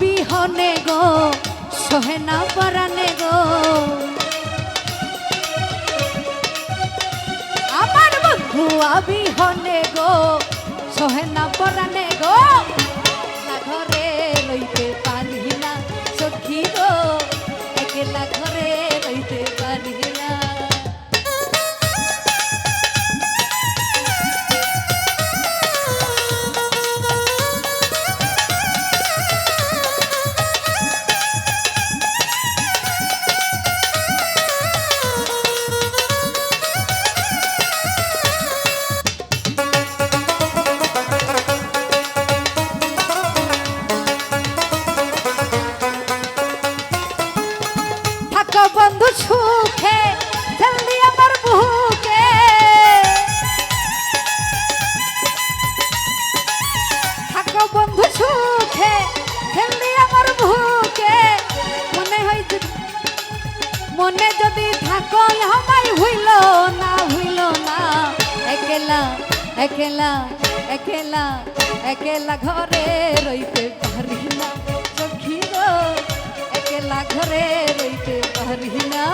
বিহনে গো, সহে না গো। আমার বন্ধু বিহনে গো, সহে না পরানে গো। ঘরে লইতে পারি বন্ধু সুখে, জলদি আমার বুকে। থাকো বন্ধু সুখে, জলদি আমার বুকে। মনে হয় মনে যদি থাকো, আমায় হইল না হইল না। একলা একলা একলা একলা ঘরে রইতে পারি না। সখী গো একলা ঘরে রইতে পারি না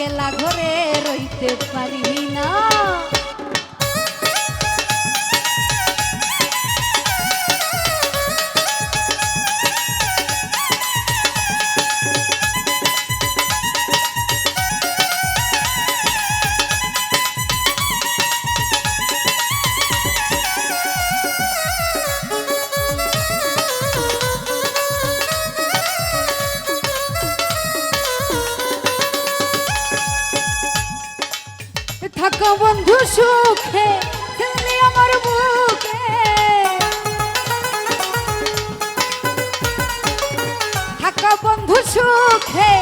একলা ঘরে রইতে পারি না। বন্ধু সুখে খেলনি আমার বুকে। থাকা বন্ধু সুখে।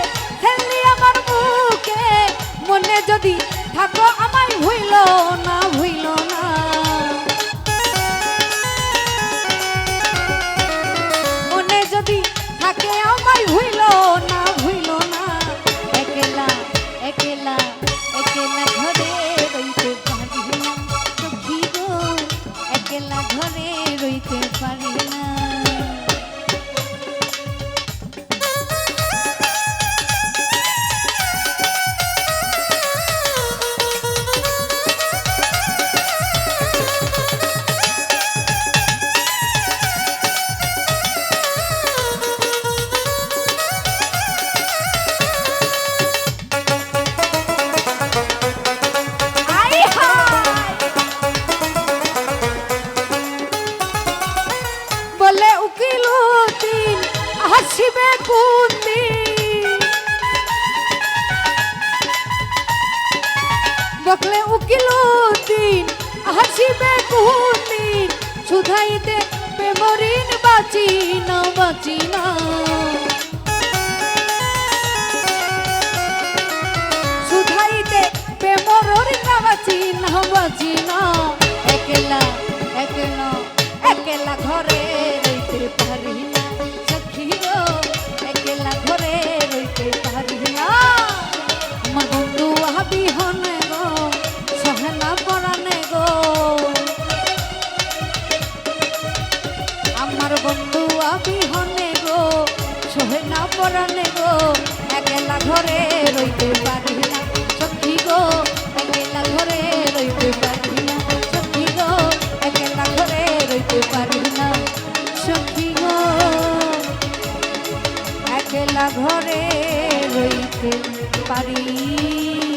বকলে উকিল দিন হাসিবে কোন দিন সুধাইতে প্রেমরিন বাঁচি না বাঁচি না সুধাইতে প্রেমর বাঁচি না বাঁচি না একলা একলা একলা ঘরে রইতে পারি না। একলা ঘরে রইতে পারি না। সত্যি গো, একলা ঘরে রইতে পারি না। সত্যি গো, একলা না। সত্যি গো, একলা ঘরে রইতে পারি।